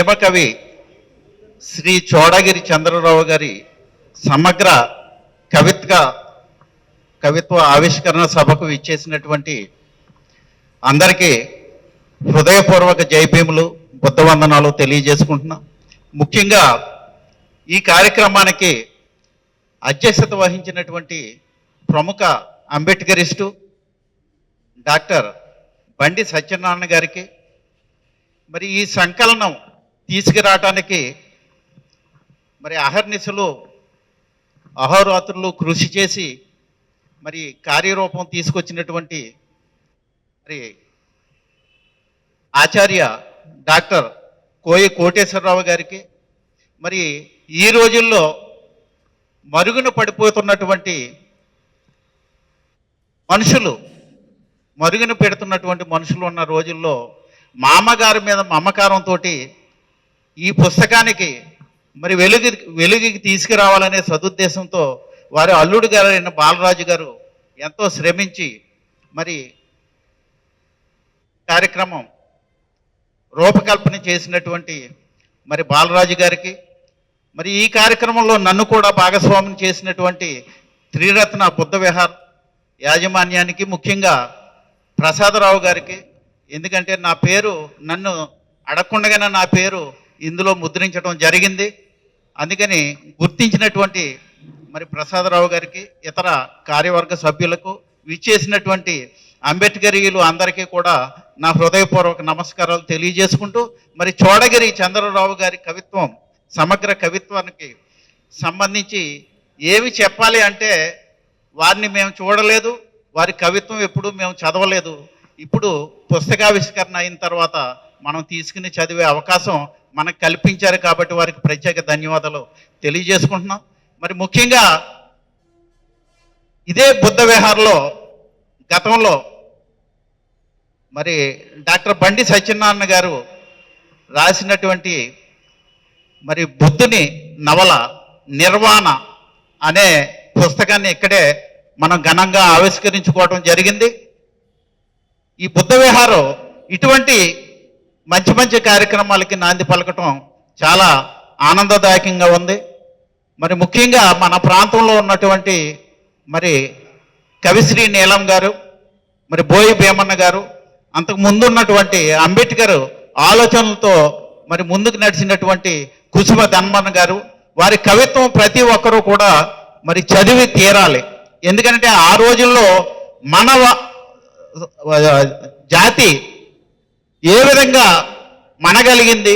హిమకవి శ్రీ చోడగిరి చంద్రరావు గారి సమగ్ర కవిత్వ కవిత్వ ఆవిష్కరణ సభకు ఇచ్చేసినటువంటి అందరికీ హృదయపూర్వక జయభీములు బుద్ధవందనాలు తెలియజేసుకుంటున్నాం. ముఖ్యంగా ఈ కార్యక్రమానికి అధ్యక్షత వహించినటువంటి ప్రముఖ అంబేద్కరిస్టు డాక్టర్ బండి సత్యనారాయణ గారికి మరి ఈ సంకలనం తీసుకురావటానికి మరి అహర్నిశలు అహోరాత్రులు కృషి చేసి మరి కార్యరూపం తీసుకొచ్చినటువంటి మరి ఆచార్య డాక్టర్ కోయ కోటేశ్వరరావు గారికి మరి ఈ రోజుల్లో మరుగున పడిపోతున్నటువంటి మనుషులు మరుగున పెడుతున్నటువంటి మనుషులు ఉన్న రోజుల్లో మామగారి మీద మమకారంతో ఈ పుస్తకానికి మరి వెలుగు వెలుగుకి తీసుకురావాలనే సదుద్దేశంతో వారి అల్లుడు గారైన బాలరాజు గారు ఎంతో శ్రమించి మరి కార్యక్రమం రూపకల్పన చేసినటువంటి మరి బాలరాజు గారికి మరి ఈ కార్యక్రమంలో నన్ను కూడా భాగస్వామ్యం చేసినటువంటి త్రిరత్న బుద్ధ విహార్ యాజమాన్యానికి ముఖ్యంగా ప్రసాదరావు గారికి ఎందుకంటే నా పేరు నన్ను అడగకుండగానే నా పేరు ఇందులో ముద్రించడం జరిగింది. అందుకని గుర్తించినటువంటి మరి ప్రసాదరావు గారికి ఇతర కార్యవర్గ సభ్యులకు విచ్చేసినటువంటి అంబేద్కరీయులు అందరికీ కూడా నా హృదయపూర్వక నమస్కారాలు తెలియజేసుకుంటూ మరి చోడగిరి చంద్రరావు గారి కవిత్వం సమగ్ర కవిత్వానికి సంబంధించి ఏమి చెప్పాలి అంటే వారిని మేము చూడలేదు వారి కవిత్వం ఎప్పుడూ మేము చదవలేదు. ఇప్పుడు పుస్తకావిష్కరణ అయిన తర్వాత మనం తీసుకుని చదివే అవకాశం మనకు కల్పించారు కాబట్టి వారికి ప్రత్యేక ధన్యవాదాలు తెలియజేసుకుంటున్నాం. మరి ముఖ్యంగా ఇదే బుద్ధ విహార్లో గతంలో మరి డాక్టర్ బండి సత్యనారాయణ గారు రాసినటువంటి మరి బుద్ధుని నవల నిర్వాణ అనే పుస్తకాన్ని ఇక్కడే మనం ఘనంగా ఆవిష్కరించుకోవడం జరిగింది. ఈ బుద్ధ విహారం ఇటువంటి మంచి మంచి కార్యక్రమాలకి నాంది పలకటం చాలా ఆనందదాయకంగా ఉంది. మరి ముఖ్యంగా మన ప్రాంతంలో ఉన్నటువంటి మరి కవిశ్రీ నీలం గారు మరి బోయి భీమన్న గారు అంతకు ముందు ఉన్నటువంటి అంబేద్కర్ ఆలోచనలతో మరి ముందుకు నడిచినటువంటి కుసుమ ధన్మన్ గారు వారి కవిత్వం ప్రతి ఒక్కరూ కూడా మరి చదివి తీరాలి. ఎందుకంటే ఆ రోజుల్లో మన జాతి ఏ విధంగా మనగలిగింది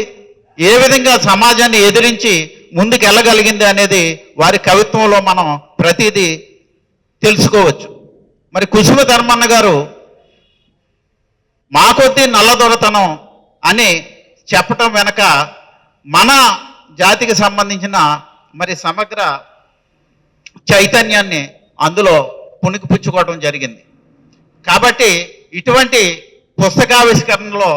ఏ విధంగా సమాజాన్ని ఎదిరించి ముందుకు వెళ్ళగలిగింది అనేది వారి కవిత్వంలో మనం ప్రతిదీ తెలుసుకోవచ్చు. మరి కుసుమ ధర్మన్న గారు మా కొద్దీ నల్లదొరతనం అని చెప్పటం వెనక మన జాతికి సంబంధించిన మరి సమగ్ర చైతన్యాన్ని అందులో పుణికిపుచ్చుకోవడం జరిగింది. కాబట్టి ఇటువంటి పుస్తకావిష్కరణలో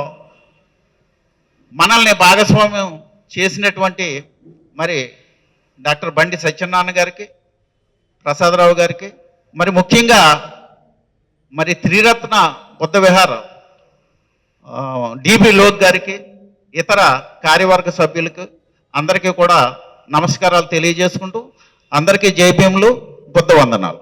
మనల్ని భాగస్వామ్యం చేసినటువంటి మరి డాక్టర్ బండి సత్యనారాయణ గారికి ప్రసాదరావు గారికి మరి ముఖ్యంగా మరి త్రిరత్న బుద్ధ విహార్ డిబి లోక్ గారికి ఇతర కార్యవర్గ సభ్యులకు అందరికీ కూడా నమస్కారాలు తెలియజేసుకుంటూ అందరికీ జైభీములు బుద్ధ వందనాలు.